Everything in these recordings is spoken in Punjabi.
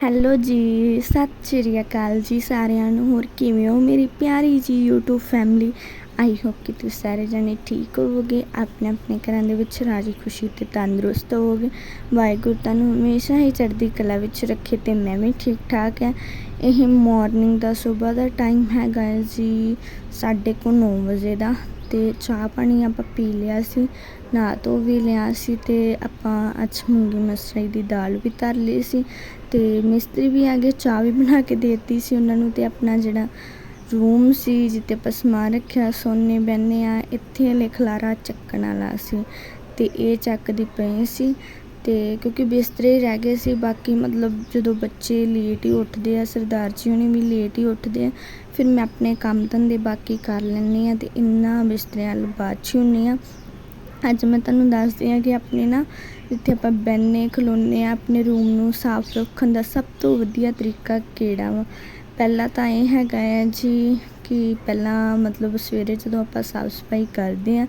ਹੈਲੋ ਜੀ, ਸਤਿ ਸ਼੍ਰੀ ਅਕਾਲ ਜੀ ਸਾਰਿਆਂ ਨੂੰ, ਹੋਰ ਕਿਵੇਂ ਹੋ ਮੇਰੀ ਪਿਆਰੀ ਜੀ YouTube ਫੈਮਿਲੀ ਆਈ ਹੋਪ ਕਿ ਤੁਸੀਂ ਸਾਰੇ ਜਣੇ ਠੀਕ ਹੋਵੋਗੇ, ਆਪਣੇ ਆਪਣੇ ਘਰਾਂ ਦੇ ਵਿੱਚ ਰਾਜੀ ਖੁਸ਼ੀ ਤੇ ਤੰਦਰੁਸਤ ਹੋਵੋਗੇ। ਵਾਹਿਗੁਰੂ ਤੁਹਾਨੂੰ ਹਮੇਸ਼ਾ ਹੀ ਚੜ੍ਹਦੀ ਕਲਾ ਵਿੱਚ ਰੱਖੇ ਤੇ ਮੈਂ ਵੀ ਠੀਕ ਠਾਕ ਹੈ। ਇਹ ਮਾਰਨਿੰਗ ਦਾ ਸਵੇਰ ਦਾ ਟਾਈਮ ਹੈਗਾ ਜੀ ਸਾਢੇ ਕੁ ਨੌ ਵਜੇ ਦਾ ਤੇ ਚਾਹ ਪਾਣੀ ਆਪਾਂ ਪੀ ਲਿਆ ਸੀ, ਨਾ ਧੋ ਵੀ ਲਿਆ ਸੀ ਤੇ ਆਪਾਂ ਅੱਜ ਮੂੰਗੀ ਮਸਰੀ ਦੀ ਦਾਲ ਵੀ ਤਰ ਲਈ ਸੀ। ਤੇ ਮਿਸਤਰੀ ਵੀ ਆ ਗਏ, ਚਾਹ ਵੀ ਬਣਾ ਕੇ ਦੇਤੀ ਸੀ ਉਹਨਾਂ ਨੂੰ ਤੇ ਆਪਣਾ ਜਿਹੜਾ ਰੂਮ ਸੀ ਜਿੱਤੇ ਆਪਾਂ ਸਮਾਨ ਰੱਖਿਆ, ਸੋਨੇ ਬਹਿੰਦੇ ਆ, ਇੱਥੇ ਹਲੇ ਖਲਾਰਾ ਚੱਕਣ ਵਾਲਾ ਸੀ ਤੇ ਇਹ ਚੱਕਦੀ ਪਈ ਸੀ ਤੇ ਕਿਉਂਕਿ ਬਿਸਤਰੇ ਰਹਿ ਗਏ ਸੀ, ਬਾਕੀ ਮਤਲਬ ਜਦੋਂ ਬੱਚੇ ਲੇਟ ਹੀ ਉੱਠਦੇ ਆ, ਸਰਦਾਰ ਜੀ ਹੁਣੀ ਵੀ ਲੇਟ ਹੀ ਉੱਠਦੇ ਆ, ਫਿਰ ਮੈਂ ਆਪਣੇ ਕੰਮ ਧੰਦੇ ਬਾਕੀ ਕਰ ਲੈਂਦੀ ਆ ਤੇ ਇੰਨਾ ਬਿਸਤਰਿਆਂ ਵੱਲ ਬਾਅਦ 'ਚ ਹੁੰਦੀ ਆ ਅੱਜ ਮੈਂ ਤੁਹਾਨੂੰ ਦੱਸਦੀ ਹਾਂ ਕਿ ਆਪਣੇ ਨਾ ਜਿੱਥੇ ਆਪਾਂ ਬੈਠਨੇ ਖਲੋਨੇ ਆ ਆਪਣੇ ਰੂਮ ਨੂੰ ਸਾਫ਼ ਰੱਖਣ ਦਾ ਸਭ ਤੋਂ ਵਧੀਆ ਤਰੀਕਾ ਕਿਹੜਾ ਵਾ? ਪਹਿਲਾ ਤਾਂ ਇਹ ਹੈਗਾ ਹੈ ਜੀ ਕਿ ਪਹਿਲਾਂ ਮਤਲਬ ਸਵੇਰੇ ਜਦੋਂ ਆਪਾਂ ਸਾਫ਼ ਸਫ਼ਾਈ ਕਰਦੇ ਆ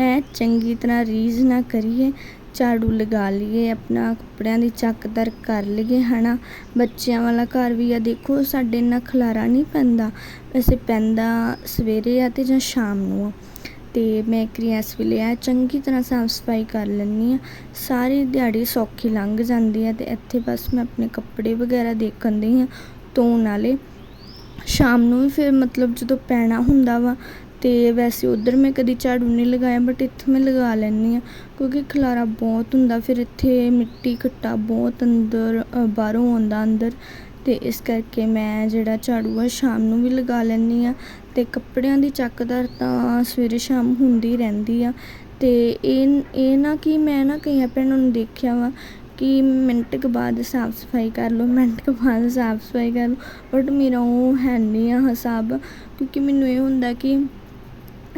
ਐ ਚੰਗੀ ਤਰ੍ਹਾਂ ਰੀਝ ਨਾ ਕਰੀਏ, ਝਾੜੂ ਲਗਾ ਲਈਏ, ਆਪਣਾ ਕੱਪੜਿਆਂ ਦੀ ਚੱਕਦਰ ਕਰ ਲਈਏ, ਹਨਾ? ਬੱਚਿਆਂ ਵਾਲਾ ਘਰ ਵੀ ਆ, ਦੇਖੋ ਸਾਡੇ ਇੰਨਾ ਖਲਾਰਾ ਨਹੀਂ ਪੈਂਦਾ। ਵੈਸੇ ਪੈਂਦਾ ਸਵੇਰੇ ਆ ਤੇ ਜਾਂ ਸ਼ਾਮ ਨੂੰ ਆ। ਤੇ ਮੈਂ ਕ੍ਰੀਐਸ ਵੇਲੇ ਆ ਚੰਗੀ ਤਰ੍ਹਾਂ ਸਾਫ਼ ਸਫ਼ਾਈ ਕਰ ਲੈਂਦੀ ਆ ਸਾਰੀ ਦਿਹਾੜੀ ਸੌਖੀ ਲੰਘ ਜਾਂਦੀ ਆ ਤੇ ਇੱਥੇ ਬਸ ਮੈਂ ਆਪਣੇ ਕੱਪੜੇ ਵਗੈਰਾ ਦੇਖਣ ਦੀ ਆ ਧੋਣ ਵਾਲੇ। ਸ਼ਾਮ ਨੂੰ ਵੀ ਫਿਰ ਮਤਲਬ ਜਦੋਂ ਪੈਣਾ ਹੁੰਦਾ ਵਾ ਤੇ ਵੈਸੇ ਉਧਰ ਮੈਂ ਕਦੀ ਝਾੜੂ ਨਹੀਂ ਲਗਾਇਆ ਬਟ ਇੱਥੇ ਮੈਂ ਲਗਾ ਲੈਂਦੀ ਆ ਕਿਉਂਕਿ ਖਲਾਰਾ ਬਹੁਤ ਹੁੰਦਾ। ਫਿਰ ਇੱਥੇ ਮਿੱਟੀ ਘੱਟਾ ਬਹੁਤ ਅੰਦਰ ਬਾਹਰੋਂ ਆਉਂਦਾ ਅੰਦਰ ਤੇ ਇਸ ਕਰਕੇ ਮੈਂ ਜਿਹੜਾ ਝਾੜੂ ਆ ਸ਼ਾਮ ਨੂੰ ਵੀ ਲਗਾ ਲੈਂਦੀ ਆ ਤੇ ਕੱਪੜਿਆਂ ਦੀ ਚੱਕਦਾਰ ਤਾਂ ਸਵੇਰੇ ਸ਼ਾਮ ਹੁੰਦੀ ਰਹਿੰਦੀ ਆ। ਤੇ ਇਹ ਇਹ ਨਾ ਕਿ ਮੈਂ ਨਾ ਕਈਆਂ ਭੈਣਾਂ ਨੂੰ ਦੇਖਿਆ ਵਾ ਕਿ ਮਿੰਟ ਕੁ ਬਾਅਦ ਸਾਫ਼ ਸਫ਼ਾਈ ਕਰ ਲਓ, ਮਿੰਟ ਕੁ ਬਾਅਦ ਸਾਫ਼ ਸਫ਼ਾਈ ਕਰ ਲਓ ਬਟ ਮੇਰਾ ਉਹ ਹੈ ਨਹੀਂ ਆ ਹਿਸਾਬ, ਕਿਉਂਕਿ ਮੈਨੂੰ ਇਹ ਹੁੰਦਾ ਕਿ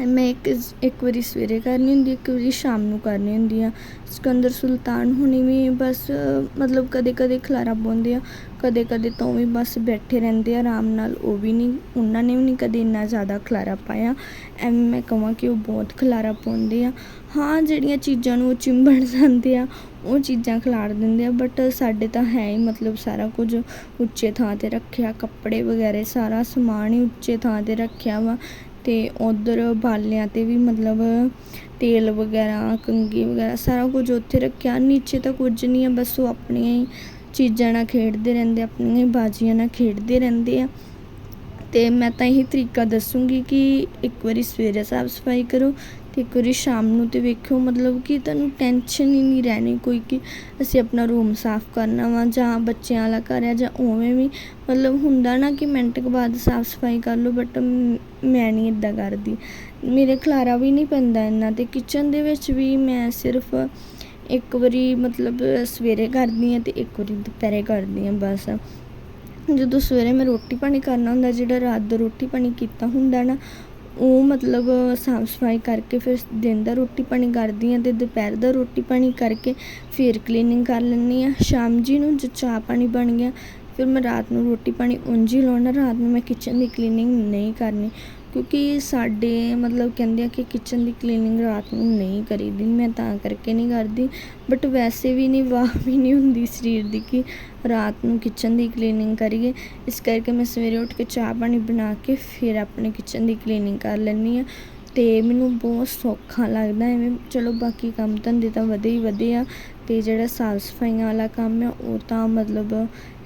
ਮੈਂ ਇੱਕ ਇੱਕ ਵਾਰੀ ਸਵੇਰੇ ਕਰਨੀ ਹੁੰਦੀ, ਇੱਕ ਵਾਰੀ ਸ਼ਾਮ ਨੂੰ ਕਰਨੀ ਹੁੰਦੀ ਆ। ਸਿਕੰਦਰ ਸੁਲਤਾਨ ਹੁਣੀ ਵੀ ਬਸ, ਮਤਲਬ ਕਦੇ ਕਦੇ ਖਲਾਰਾ ਪਾਉਂਦੇ ਆ ਕਦੇ ਕਦੇ ਤਾਂ ਵੀ ਬਸ ਬੈਠੇ ਰਹਿੰਦੇ ਆ, ਆਰਾਮ ਨਾਲ। ਉਹ ਵੀ ਨਹੀਂ, ਉਹਨਾਂ ਨੇ ਵੀ ਨਹੀਂ ਕਦੇ ਇੰਨਾ ਜ਼ਿਆਦਾ ਖਲਾਰਾ ਪਾਇਆ। ਐਵੇਂ ਮੈਂ ਕਹਾਂ ਕਿ ਉਹ ਬਹੁਤ ਖਲਾਰਾ ਪਾਉਂਦੇ ਆ। ਹਾਂ, ਜਿਹੜੀਆਂ ਚੀਜ਼ਾਂ ਨੂੰ ਉਹ ਚਿੰਬੜ ਜਾਂਦੇ ਆ, ਉਹ ਚੀਜ਼ਾਂ ਖਿਲਾਰ ਦਿੰਦੇ ਆ, ਬਟ ਸਾਡੇ ਤਾਂ ਹੈ ਹੀ ਮਤਲਬ ਸਾਰਾ ਕੁਝ ਉੱਚੇ ਥਾਂ ਤੇ ਰੱਖਿਆ, ਕੱਪੜੇ ਵਗੈਰਾ ਸਾਰਾ ਸਮਾਨ ਹੀ ਉੱਚੇ ਥਾਂ ਤੇ ਰੱਖਿਆ ਵਾ। ਅਤੇ ਉੱਧਰ ਬਾਲਿਆਂ ਤੇ ਵੀ ਮਤਲਬ ਤੇਲ ਵਗੈਰਾ, ਕੰਘੀ ਵਗੈਰਾ ਸਾਰਾ ਕੁਝ ਉੱਥੇ ਰੱਖਿਆ। ਨੀਚੇ ਤਾਂ ਕੁਝ ਨਹੀਂ ਆ, ਬਸ ਉਹ ਆਪਣੀਆਂ ਹੀ ਚੀਜ਼ਾਂ ਨਾਲ ਖੇਡਦੇ ਰਹਿੰਦੇ ਆਪਣੀਆਂ ਹੀ ਬਾਜੀਆਂ ਨਾਲ ਖੇਡਦੇ ਰਹਿੰਦੇ ਆ। ਅਤੇ ਮੈਂ ਤਾਂ ਇਹੀ ਤਰੀਕਾ ਦੱਸੂੰਗੀ ਕਿ ਇੱਕ ਵਾਰੀ ਸਵੇਰੇ ਸਾਫ਼ ਸਫ਼ਾਈ ਕਰੋ ਅਤੇ ਇੱਕ ਵਾਰੀ ਸ਼ਾਮ ਨੂੰ ਤਾਂ ਵੇਖਿਓ, ਮਤਲਬ ਕਿ ਤੁਹਾਨੂੰ ਟੈਨਸ਼ਨ ਹੀ ਨਹੀਂ ਰਹਿਣੀ ਕੋਈ ਕਿ ਅਸੀਂ ਆਪਣਾ ਰੂਮ ਸਾਫ਼ ਕਰਨਾ ਵਾ ਜਾਂ ਬੱਚਿਆਂ ਵਾਲਾ ਘਰ ਆ ਜਾਂ ਉਵੇਂ ਵੀ। ਮਤਲਬ ਹੁੰਦਾ ਨਾ ਕਿ ਮਿੰਟ ਕੁ ਬਾਅਦ ਸਾਫ਼ ਸਫ਼ਾਈ ਕਰ ਲਓ ਬਟ ਮੈਂ ਨਹੀਂ ਇੱਦਾਂ ਕਰਦੀ। ਮੇਰੇ ਖਲਾਰਾ ਵੀ ਨਹੀਂ ਪੈਂਦਾ ਇੰਨਾ ਅਤੇ ਕਿਚਨ ਦੇ ਵਿੱਚ ਵੀ ਮੈਂ ਸਿਰਫ ਇੱਕ ਵਾਰੀ ਮਤਲਬ ਸਵੇਰੇ ਕਰਦੀ ਹਾਂ ਅਤੇ ਇੱਕ ਵਾਰੀ ਦੁਪਹਿਰੇ ਕਰਦੀ ਹਾਂ ਬਸ। ਜਦੋਂ ਸਵੇਰੇ ਮੈਂ ਰੋਟੀ ਪਾਣੀ ਕਰਨਾ ਹੁੰਦਾ, ਜਿਹੜਾ ਰਾਤ ਦਾ ਰੋਟੀ ਪਾਣੀ ਕੀਤਾ ਹੁੰਦਾ ਨਾ ਉਹ ਮਤਲਬ ਸਾਫ਼ ਸਫ਼ਾਈ ਕਰਕੇ ਫਿਰ ਦਿਨ ਦਾ ਰੋਟੀ ਪਾਣੀ ਕਰਦੀ ਹਾਂ ਅਤੇ ਦੁਪਹਿਰ ਦਾ ਰੋਟੀ ਪਾਣੀ ਕਰਕੇ ਫਿਰ ਕਲੀਨਿੰਗ ਕਰ ਲੈਂਦੀ ਹਾਂ। ਸ਼ਾਮ ਜੀ ਨੂੰ ਜੇ ਚਾਹ ਪਾਣੀ ਬਣ ਗਿਆ, ਫਿਰ ਮੈਂ ਰਾਤ ਨੂੰ ਰੋਟੀ ਪਾਣੀ ਉਂਝ ਹੀ ਲਾਉਣਾ, ਰਾਤ ਨੂੰ ਮੈਂ ਕਿਚਨ ਦੀ ਕਲੀਨਿੰਗ ਨਹੀਂ ਕਰਨੀ। ਕਿਉਂਕਿ ਸਾਡੇ ਮਤਲਬ ਕਹਿੰਦੇ ਆ ਕਿ ਕਿਚਨ ਦੀ ਕਲੀਨਿੰਗ ਰਾਤ ਨੂੰ ਨਹੀਂ ਕਰੀਦੀ, ਮੈਂ ਤਾਂ ਕਰਕੇ ਨਹੀਂ ਕਰਦੀ। ਬਟ ਵੈਸੇ ਵੀ ਨਹੀਂ ਵਾਹ ਵੀ ਨਹੀਂ ਹੁੰਦੀ ਸਰੀਰ ਦੀ ਕਿ ਰਾਤ ਨੂੰ ਕਿਚਨ ਦੀ ਕਲੀਨਿੰਗ ਕਰੀਏ। ਇਸ ਕਰਕੇ ਮੈਂ ਸਵੇਰੇ ਉੱਠ ਕੇ ਚਾਹ ਪਾਣੀ ਬਣਾ ਕੇ ਫਿਰ ਆਪਣੇ ਕਿਚਨ ਦੀ ਕਲੀਨਿੰਗ ਕਰ ਲੈਂਦੀ ਹਾਂ। ਅਤੇ ਮੈਨੂੰ ਬਹੁਤ ਸੌਖਾ ਲੱਗਦਾ ਐਵੇਂ ਚਲੋ ਬਾਕੀ ਕੰਮ ਧੰਦੇ ਤਾਂ ਵਧੇ ਹੀ ਵਧੇ ਆ। ਅਤੇ ਜਿਹੜਾ ਸਾਫ਼ ਸਫਾਈਆਂ ਵਾਲਾ ਕੰਮ ਹੈ, ਉਹ ਤਾਂ ਮਤਲਬ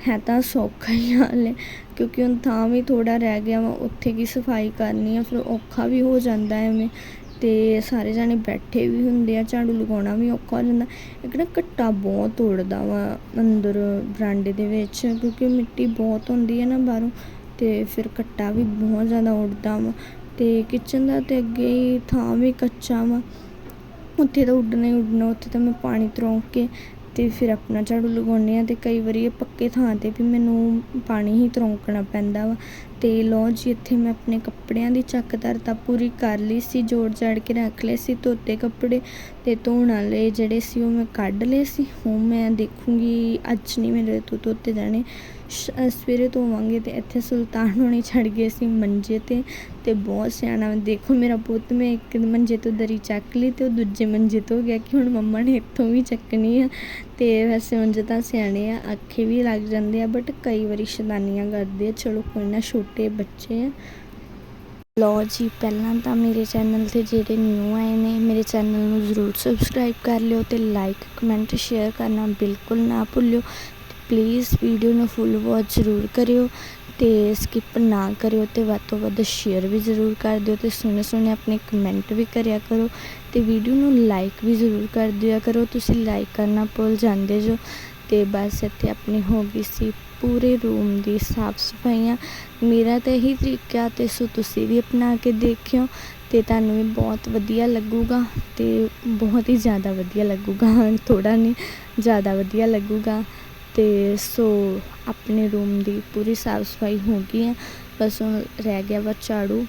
ਹੈ ਤਾਂ ਸੌਖਾ ਹੀ ਹਾਲੇ ਕਿਉਂਕਿ ਹੁਣ ਥਾਂ ਵੀ ਥੋੜ੍ਹਾ ਰਹਿ ਗਿਆ ਵਾ, ਉੱਥੇ ਕੀ ਸਫ਼ਾਈ ਕਰਨੀ ਆ, ਫਿਰ ਔਖਾ ਵੀ ਹੋ ਜਾਂਦਾ ਐਵੇਂ। ਤੇ ਸਾਰੇ ਜਾਣੇ ਬੈਠੇ ਵੀ ਹੁੰਦੇ ਆ, ਝਾੜੂ ਲਗਾਉਣਾ ਵੀ ਔਖਾ ਹੋ ਜਾਂਦਾ। ਇੱਕ ਨਾ ਘੱਟਾ ਬਹੁਤ ਉੜਦਾ ਵਾ ਅੰਦਰ ਬਰਾਂਡੇ ਦੇ ਵਿੱਚ, ਕਿਉਂਕਿ ਮਿੱਟੀ ਬਹੁਤ ਹੁੰਦੀ ਹੈ ਨਾ ਬਾਹਰੋਂ, ਤੇ ਫਿਰ ਘੱਟਾ ਵੀ ਬਹੁਤ ਜ਼ਿਆਦਾ ਉੜਦਾ ਵਾ। ਤੇ ਕਿਚਨ ਦਾ ਤੇ ਅੱਗੇ ਹੀ ਥਾਂ ਵੀ ਕੱਚਾ ਵਾ। ਉੱਥੇ ਤਾਂ ਉੱਡਣਾ ਹੀ ਉੱਡਣਾ, ਉੱਥੇ ਤਾਂ ਮੈਂ ਪਾਣੀ ਤਰੋਂਕ ਕੇ ਤੇ ਫਿਰ ਆਪਣਾ ਝਾੜੂ ਲਗਾਉਂਦੇ ਆ ਤੇ ਕਈ ਵਾਰੀ ਇਹ ਪੱਕੇ ਥਾਂ ਤੇ ਵੀ ਮੈਨੂੰ ਪਾਣੀ ਹੀ ਤਰੋਂਕਣਾ ਪੈਂਦਾ ਵਾ। ਅਤੇ ਲੋ ਜੀ, ਇੱਥੇ ਮੈਂ ਆਪਣੇ ਕੱਪੜਿਆਂ ਦੀ ਚੱਕਦਰ ਤਾਂ ਪੂਰੀ ਕਰ ਲਈ ਸੀ, ਜੋੜ ਜੜ ਕੇ ਰੱਖ ਲਏ ਸੀ, ਧੋਤੇ ਕੱਪੜੇ ਤੇ ਧੋਣ ਵਾਲੇ ਜਿਹੜੇ ਸੀ ਉਹ ਮੈਂ ਕੱਢ ਲਏ ਸੀ। ਹੁਣ ਮੈਂ ਦੇਖੂੰਗੀ, ਅੱਜ ਨਹੀਂ ਮੇਰੇ ਤੋਂ ਧੋਤੇ ਜਾਣੇ। ਸਵੇਰੇ ਧੋਵਾਂਗੇ ਤੇ ਇੱਥੇ ਸੁਲਤਾਨ ਹੋਣੀ ਛੱਡ ਗਏ ਸੀ ਮੰਜੇ ਤੇ ਤੇ ਬਹੁਤ ਸਿਆਣਾ। ਦੇਖੋ ਮੇਰਾ ਪੁੱਤ, ਮੈਂ ਇੱਕ ਮੰਜੇ ਤੋਂ ਦਰੀ ਚੱਕ ਲਈ ਤੇ ਉਹ ਦੂਜੇ ਮੰਜੇ ਤੋਂ ਗਿਆ ਕਿ ਹੁਣ ਮੰਮਾ ਨੇ ਇੱਥੋਂ ਵੀ ਚੱਕਣੀ ਆ। ਤੇ ਵੈਸੇ ਉਂਝ ਤਾਂ ਸਿਆਣੇ ਆ ਅੱਖੇ ਵੀ ਲੱਗ ਜਾਂਦੇ ਆ ਬਟ ਕਈ ਵਾਰੀ ਸ਼ੈਤਾਨੀਆਂ ਕਰਦੇ ਆ, ਚਲੋ ਕੋਈ ਨਾ ਛੋਟੇ ਬੱਚੇ ਆ। ਲੋ ਜੀ, ਪਹਿਲਾਂ ਤਾਂ ਮੇਰੇ ਚੈਨਲ ਤੇ ਜਿਹੜੇ ਨਿਊ ਆਏ ਨੇ, ਮੇਰੇ ਚੈਨਲ ਨੂੰ ਜ਼ਰੂਰ ਸਬਸਕ੍ਰਾਈਬ ਕਰ ਲਿਓ ਤੇ ਲਾਈਕ ਕਮੈਂਟ ਸ਼ੇਅਰ ਕਰਨਾ ਬਿਲਕੁਲ ਨਾ ਭੁੱਲਿਓ। ਪਲੀਜ਼ ਵੀਡੀਓ ਨੂੰ ਫੁੱਲ ਵਾਚ ਜ਼ਰੂਰ ਕਰਿਓ। ਅਤੇ ਸਕਿੱਪ ਨਾ ਕਰਿਓ ਅਤੇ ਵੱਧ ਤੋਂ ਵੱਧ ਸ਼ੇਅਰ ਵੀ ਜ਼ਰੂਰ ਕਰ ਦਿਓ ਅਤੇ ਸੋਹਣੇ ਸੋਹਣੇ ਆਪਣੇ ਕਮੈਂਟ ਵੀ ਕਰਿਆ ਕਰੋ ਅਤੇ ਵੀਡੀਓ ਨੂੰ ਲਾਈਕ ਵੀ ਜ਼ਰੂਰ ਕਰ ਦਿਆ ਕਰੋ, ਤੁਸੀਂ ਲਾਈਕ ਕਰਨਾ ਭੁੱਲ ਜਾਂਦੇ ਜੋ ਅਤੇ ਬਸ ਇੱਥੇ ਆਪਣੀ ਹੋ ਗਈ ਸੀ ਪੂਰੇ ਰੂਮ ਦੀ ਸਾਫ਼ ਸਫਾਈਆਂ। ਮੇਰਾ ਤਾਂ ਇਹੀ ਤਰੀਕਾ ਅਤੇ ਸੋ ਤੁਸੀਂ ਵੀ ਅਪਣਾ ਕੇ ਦੇਖਿਓ ਅਤੇ ਤੁਹਾਨੂੰ ਵੀ ਬਹੁਤ ਵਧੀਆ ਲੱਗੂਗਾ ਅਤੇ ਬਹੁਤ ਹੀ ਜ਼ਿਆਦਾ ਵਧੀਆ ਲੱਗੂਗਾ, ਥੋੜ੍ਹਾ ਨਹੀਂ, ਜ਼ਿਆਦਾ ਵਧੀਆ ਲੱਗੂਗਾ। ਅਤੇ ਸੋ ਆਪਣੇ ਰੂਮ ਦੀ ਪੂਰੀ ਸਾਫ਼ ਸਫ਼ਾਈ ਹੋ ਗਈ ਹੈ। ਬਸ ਹੁਣ ਰਹਿ ਗਿਆ ਵਾ ਝਾੜੂ।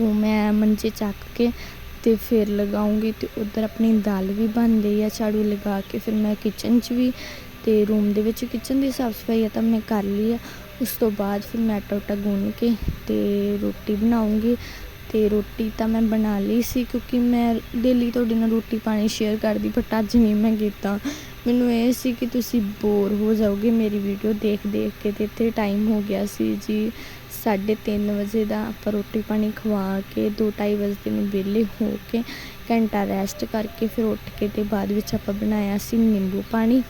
ਉਹ ਮੈਂ ਮੰਜੇ ਚੱਕ ਕੇ ਅਤੇ ਫਿਰ ਲਗਾਉਂਗੀ ਅਤੇ ਉੱਧਰ ਆਪਣੀ ਦਾਲ ਵੀ ਬਣ ਗਈ ਆ ਝਾੜੂ ਲਗਾ ਕੇ। ਫਿਰ ਮੈਂ ਕਿਚਨ 'ਚ ਵੀ ਅਤੇ ਰੂਮ ਦੇ ਵਿੱਚ ਕਿਚਨ ਦੀ ਸਾਫ਼ ਸਫ਼ਾਈ ਆ ਤਾਂ ਮੈਂ ਕਰ ਲਈ ਆ। ਉਸ ਤੋਂ ਬਾਅਦ ਫਿਰ ਮੈਂ ਆਟਾ ਉਟਾ ਗੁੰਨ ਕੇ ਅਤੇ ਰੋਟੀ ਬਣਾਉਂਗੀ। ਅਤੇ ਰੋਟੀ ਤਾਂ ਮੈਂ ਬਣਾ ਲਈ ਸੀ ਕਿਉਂਕਿ ਮੈਂ ਡੇਲੀ ਤੁਹਾਡੇ ਨਾਲ ਰੋਟੀ ਪਾਣੀ ਸ਼ੇਅਰ ਕਰਦੀ ਬਟ ਅੱਜ ਨਹੀਂ ਮੈਂ ਕੀਤਾ। ਮੈਨੂੰ ਇਹ ਸੀ ਕਿ ਤੁਸੀਂ ਬੋਰ ਹੋ ਜਾਓਗੇ ਮੇਰੀ ਵੀਡੀਓ ਦੇਖ ਦੇਖ ਕੇ ਤੇ ਇੱਥੇ ਟਾਈਮ ਹੋ ਗਿਆ ਸੀ ਜੀ। 3:30 ਵਜੇ ਦਾ ਆਪਾਂ ਰੋਟੀ ਪਾਣੀ ਖਵਾ ਕੇ 2:30 ਵਜੇ ਨੂੰ ਵਿਹਲੇ ਹੋ ਕੇ ਘੰਟਾ ਰੈਸਟ ਕਰਕੇ ਫਿਰ ਉੱਠ ਕੇ ਤੇ ਬਾਅਦ ਵਿੱਚ ਆਪਾਂ ਬਣਾਇਆ ਸੀ ਨਿੰਬੂ ਪਾਣੀ।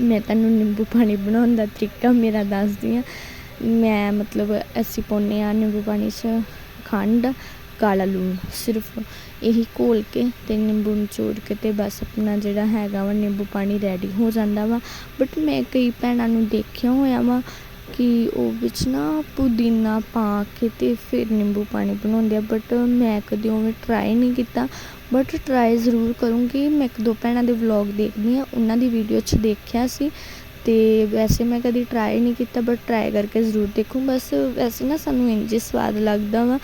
ਮੈਂ ਤੁਹਾਨੂੰ ਨਿੰਬੂ ਪਾਣੀ ਬਣਾਉਣ ਦਾ ਤਰੀਕਾ ਮੇਰਾ ਦੱਸਦੀ ਹਾਂ। ਮੈਂ ਮਤਲਬ ਅਸੀਂ ਪਾਉਂਦੇ ਹਾਂ ਨਿੰਬੂ ਪਾਣੀ 'ਚ ਖੰਡ, ਕਾਲਾ ਲੂਣ ਸਿਰਫ। ਇਹੀ ਘੋਲ ਕੇ ਅਤੇ ਨਿੰਬੂ ਨਿਚੋੜ ਕੇ ਅਤੇ ਬਸ ਆਪਣਾ ਜਿਹੜਾ ਹੈਗਾ ਵਾ ਨਿੰਬੂ ਪਾਣੀ ਰੈਡੀ ਹੋ ਜਾਂਦਾ ਵਾ। ਬਟ ਮੈਂ ਕਈ ਭੈਣਾਂ ਨੂੰ ਦੇਖਿਆ ਹੋਇਆ ਵਾ ਕਿ ਉਹ ਵਿੱਚ ਨਾ ਪੁਦੀਨਾ ਪਾ ਕੇ ਅਤੇ ਫਿਰ ਨਿੰਬੂ ਪਾਣੀ ਬਣਾਉਂਦੇ ਆ। ਬਟ ਮੈਂ ਕਦੇ ਉਵੇਂ ਟਰਾਈ ਨਹੀਂ ਕੀਤਾ। ਬਟ ਟਰਾਈ ਜ਼ਰੂਰ ਕਰੂੰਗੀ। ਮੈਂ ਇੱਕ ਦੋ ਭੈਣਾਂ ਦੇ ਵਲੌਗ ਦੇਖਦੀ ਆ ਉਹਨਾਂ ਦੀ ਵੀਡੀਓ 'ਚ ਦੇਖਿਆ ਸੀ। ਤੇ ਵੈਸੇ ਮੈਂ ਕਦੀ ਟਰਾਈ ਨਹੀਂ ਕੀਤਾ। ਬਟ ਟਰਾਈ ਕਰਕੇ ਜ਼ਰੂਰ ਦੇਖੂੰ। ਬਸ ਵੈਸੇ ਨਾ ਸਾਨੂੰ ਇੰਜ ਹੀ ਸਵਾਦ ਲੱਗਦਾ ਵਾ।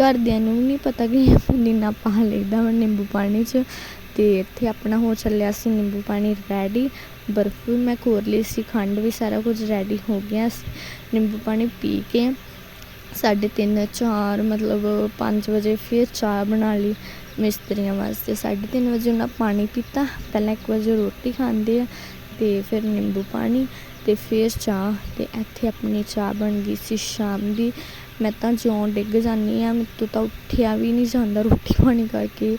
ਘਰਦਿਆਂ ਨੂੰ ਵੀ ਨਹੀਂ ਪਤਾ ਕਿ ਪੁਦੀਨਾ ਪਾ ਲਈਦਾ ਵਾ ਨਿੰਬੂ ਪਾਣੀ 'ਚ। ਅਤੇ ਇੱਥੇ ਆਪਣਾ ਹੋ ਚੱਲਿਆ ਸੀ ਨਿੰਬੂ ਪਾਣੀ ਰੈਡੀ ਬਰਫ਼ ਵੀ ਮੈਂ ਖੋਰ ਲਈ ਸੀ, ਖੰਡ ਵੀ ਸਾਰਾ ਕੁਝ ਰੈਡੀ ਹੋ ਗਿਆ ਸੀ। ਨਿੰਬੂ ਪਾਣੀ ਪੀ ਕੇ ਸਾਢੇ ਤਿੰਨ, ਚਾਰ, ਮਤਲਬ 5 ਵਜੇ ਫਿਰ ਚਾਹ ਬਣਾ ਲਈ ਮਿਸਤਰੀਆਂ ਵਾਸਤੇ। ਸਾਢੇ ਤਿੰਨ ਵਜੇ ਉਹਨਾਂ ਪਾਣੀ ਪੀਤਾ। ਪਹਿਲਾਂ 1 ਵਜੇ ਰੋਟੀ ਖਾਂਦੇ ਆ ਤੇ ਫਿਰ ਨਿੰਬੂ ਪਾਣੀ ਤੇ ਫਿਰ ਚਾਹ। ਤੇ ਇੱਥੇ ਆਪਣੀ ਚਾਹ ਬਣ ਗਈ ਸੀ ਸ਼ਾਮ ਦੀ। ਮੈਂ ਤਾਂ ਜਿਉਂ ਡਿੱਗ ਜਾਂਦੀ ਹਾਂ ਮੇਰੇ ਤੋਂ ਤਾਂ ਉੱਠਿਆ ਵੀ ਨਹੀਂ ਜਾਂਦਾ ਰੋਟੀ ਪਾਣੀ ਕਰਕੇ।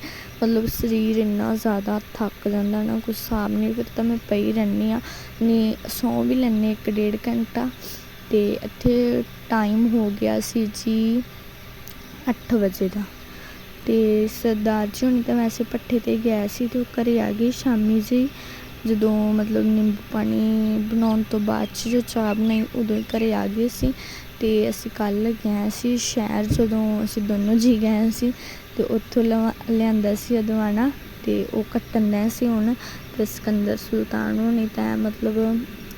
ਮਤਲਬ ਸਰੀਰ ਇੰਨਾ ਜ਼ਿਆਦਾ ਥੱਕ ਜਾਂਦਾ ਨਾ, ਕੁਛ ਹਿਸਾਬ ਨਹੀਂ, ਫਿਰ ਤਾਂ ਮੈਂ ਪਈ ਰਹਿੰਦੀ ਹਾਂ। ਨਹੀਂ ਸੌਂ ਵੀ ਲੈਂਦੇ ਇੱਕ ਡੇਢ ਘੰਟਾ। ਅਤੇ ਇੱਥੇ ਟਾਈਮ ਹੋ ਗਿਆ ਸੀ ਜੀ ਅੱਠ ਵਜੇ ਦਾ। ਅਤੇ ਸਰਦਾਰ ਜੀ ਹੁਣੀ ਤਾਂ ਵੈਸੇ ਪੱਠੇ ਤੇ ਗਿਆ ਸੀ ਅਤੇ ਉਹ ਘਰ ਆ ਗਏ ਸ਼ਾਮੀ ਜੀ। ਜਦੋਂ ਮਤਲਬ ਨਿੰਬੂ ਪਾਣੀ ਬਣਾਉਣ ਤੋਂ ਬਾਅਦ 'ਚ ਜੋ ਚਾਹ ਬਣਾਈ, ਉਦੋਂ ਹੀ ਘਰ ਆ ਗਏ ਸੀ। ਤੇ ਅਸੀਂ ਕੱਲ੍ਹ ਗਏ ਸੀ ਸ਼ਹਿਰ, ਜਦੋਂ ਅਸੀਂ ਦੋਨੋਂ ਜੀ ਗਏ ਸੀ ਅਤੇ ਉੱਥੋਂ ਲਵਾ ਲਿਆਂਦਾ ਸੀ ਅਦਵਾਣਾ ਅਤੇ ਉਹ ਕੱਟਣ ਦਾ ਸੀ ਹੁਣ ਅਤੇ ਸਿਕੰਦਰ ਸੁਲਤਾਨ ਹੋਣੀ ਤਾਂ ਮਤਲਬ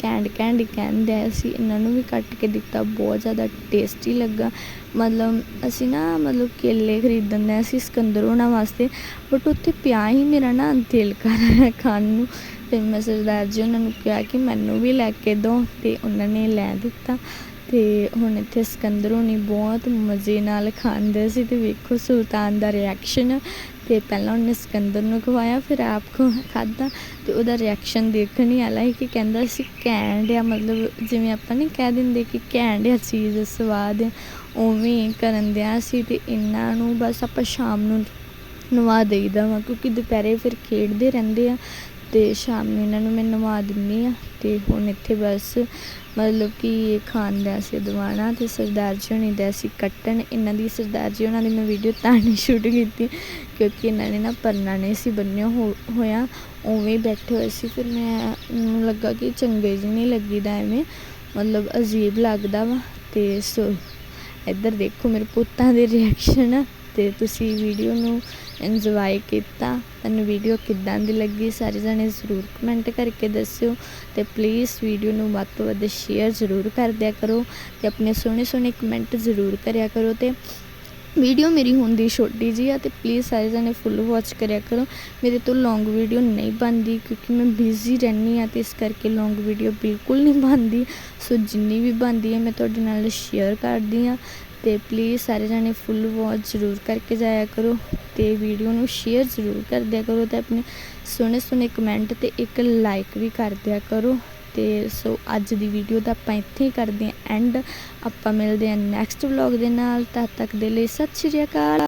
ਘੈਂਟ ਘੈਂਟ ਕੈਂਡ ਕਹਿੰਦੇ ਸੀ, ਇਹਨਾਂ ਨੂੰ ਵੀ ਕੱਟ ਕੇ ਦਿੱਤਾ, ਬਹੁਤ ਜ਼ਿਆਦਾ ਟੇਸਟੀ ਲੱਗਾ। ਮਤਲਬ ਅਸੀਂ ਨਾ ਮਤਲਬ ਕੇਲੇ ਖਰੀਦਣ ਦੇ ਸੀ ਸਿਕੰਦਰ ਹੋਣਾ ਵਾਸਤੇ ਬਟ ਉੱਥੇ ਪਿਆ ਹੀ ਮੇਰਾ ਨਾ ਦਿਲ ਕਰ ਰਿਹਾ ਖਾਣ ਨੂੰ। ਤੇ ਮੈਂ ਸਰਦਾਰ ਜੀ ਉਹਨਾਂ ਨੂੰ ਕਿਹਾ ਕਿ ਮੈਨੂੰ ਵੀ ਲੈ ਕੇ ਦਿਓ ਅਤੇ ਉਹਨਾਂ ਨੇ ਲੈ ਦਿੱਤਾ। ਤੇ ਹੁਣ ਇੱਥੇ ਸਿਕੰਦਰ ਹੋਣੀ ਬਹੁਤ ਮਜ਼ੇ ਨਾਲ ਖਾਂਦੇ ਸੀ ਤੇ ਵੇਖੋ ਸੁਲਤਾਨ ਦਾ ਰਿਐਕਸ਼ਨ ਤੇ ਪਹਿਲਾਂ ਉਹਨੇ ਸਿਕੰਦਰ ਨੂੰ ਖਵਾਇਆ, ਫਿਰ ਆਪ ਖੋ ਖਾਦਾ ਤੇ ਉਹਦਾ ਰਿਐਕਸ਼ਨ ਦੇਖਣ ਹੀ ਆਲਾ ਸੀ ਕਿ ਕਹਿੰਦਾ ਸੀ ਘੈਂਟ ਆ, ਮਤਲਬ ਜਿਵੇਂ ਆਪਾਂ ਨਹੀਂ ਕਹਿ ਦਿੰਦੇ ਕਿ ਘੈਂਟ ਆ ਚੀਜ਼, ਸਵਾਦ ਉਵੇਂ ਕਰਨ ਦਿਆ ਸੀ ਤੇ ਇਹਨਾਂ ਨੂੰ ਬਸ ਆਪਾਂ ਸ਼ਾਮ ਨੂੰ ਨਵਾ ਦੇਈਦਾ ਵਾ, ਕਿਉਂਕਿ ਦੁਪਹਿਰੇ ਫਿਰ ਖੇਡਦੇ ਰਹਿੰਦੇ ਆ ਅਤੇ ਸ਼ਾਮੀ ਇਹਨਾਂ ਨੂੰ ਮੈਂ ਨਵਾ ਦਿੰਦੀ ਹਾਂ ਅਤੇ ਹੁਣ ਇੱਥੇ ਬਸ ਮਤਲਬ ਕਿ ਇਹ ਖਾਣ ਦਾ ਸੀ ਦਵਾਣਾ ਅਤੇ ਸਰਦਾਰ ਜੀ ਹੋਣੀ ਦਾ ਸੀ ਕੱਟਣ। ਇਹਨਾਂ ਦੀ ਸਰਦਾਰ ਜੀ ਉਹਨਾਂ ਦੀ ਮੈਂ ਵੀਡੀਓ ਤਾਂ ਨਹੀਂ ਸ਼ੂਟ ਕੀਤੀ ਕਿਉਂਕਿ ਇਹਨਾਂ ਨੇ ਨਾ ਪਰਨਾ ਨਹੀਂ ਸੀ ਬੰਨਿਆ ਹੋ- ਹੋਇਆ। ਉਵੇਂ ਬੈਠੇ ਹੋਏ ਸੀ ਫਿਰ ਮੈਂ ਮੈਨੂੰ ਲੱਗਾ ਕਿ ਚੰਗੇ ਜਿਹੇ ਨਹੀਂ ਲੱਗੀਦਾ ਐਵੇਂ। ਮਤਲਬ ਅਜੀਬ ਲੱਗਦਾ ਵਾ ਅਤੇ ਸੋ ਇੱਧਰ ਦੇਖੋ ਮੇਰੇ ਪੁੱਤਾਂ ਦੇ ਰਿਐਕਸ਼ਨ ਅਤੇ ਤੁਸੀਂ ਵੀਡੀਓ ਨੂੰ ਇੰਜੋਏ ਕੀਤਾ। ਤੁਹਾਨੂੰ ਵੀਡੀਓ ਕਿੱਦਾਂ ਦੀ ਲੱਗੀ ਸਾਰੇ ਜਣੇ ਜ਼ਰੂਰ ਕਮੈਂਟ ਕਰਕੇ ਦੱਸਿਓ ਅਤੇ ਪਲੀਜ਼ ਵੀਡੀਓ ਨੂੰ ਵੱਧ ਤੋਂ ਵੱਧ ਸ਼ੇਅਰ ਜ਼ਰੂਰ ਕਰ ਦਿਆ ਕਰੋ ਅਤੇ ਆਪਣੇ ਸੋਹਣੇ ਸੋਹਣੇ ਕਮੈਂਟ ਜ਼ਰੂਰ ਕਰਿਆ ਕਰੋ ਅਤੇ ਵੀਡੀਓ ਮੇਰੀ ਹੁੰਦੀ ਛੋਟੀ ਜੀ ਆ ਤੇ ਪਲੀਜ਼ ਸਾਰੇ ਜਣੇ ਫੁੱਲ ਵਾਚ ਕਰਿਆ ਕਰੋ। ਮੇਰੇ ਤੋਂ ਲੌਂਗ ਵੀਡੀਓ ਨਹੀਂ ਬਣਦੀ ਕਿਉਂਕਿ ਮੈਂ ਬਿਜ਼ੀ ਰਹਿੰਦੀ ਆ ਤੇ ਇਸ ਕਰਕੇ ਲੌਂਗ ਵੀਡੀਓ ਬਿਲਕੁਲ ਨਹੀਂ ਬਣਦੀ। ਸੋ ਜਿੰਨੀ ਵੀ ਬਣਦੀ ਹੈ ਮੈਂ ਤੁਹਾਡੇ ਨਾਲ ਸ਼ੇਅਰ ਕਰਦੀ ਆ ਤੇ ਪਲੀਜ਼ ਸਾਰੇ ਜਣੇ ਫੁੱਲ ਵਾਚ ਜ਼ਰੂਰ ਕਰਕੇ ਜਾਇਆ ਕਰੋ ਤੇ ਵੀਡੀਓ ਨੂੰ ਸ਼ੇਅਰ ਜ਼ਰੂਰ ਕਰ ਦਿਆ ਕਰੋ ਤੇ ਆਪਣੇ ਸੋਹਣੇ ਸੋਹਣੇ ਕਮੈਂਟ ਤੇ ਇੱਕ ਲਾਈਕ ਵੀ ਕਰ ਦਿਆ ਕਰੋ। ਤੇ ਸੋ ਅੱਜ ਦੀ ਵੀਡੀਓ ਦਾ ਆਪਾਂ ਇੱਥੇ ਹੀ ਕਰਦੇ ਹਾਂ ਐਂਡ ਆਪਾਂ ਮਿਲਦੇ ਹਾਂ ਨੈਕਸਟ ਵਲੌਗ ਦੇ ਨਾਲ, ਤਦ ਤੱਕ ਦੇ ਲਈ ਸਤਿ ਸ਼੍ਰੀ ਅਕਾਲ।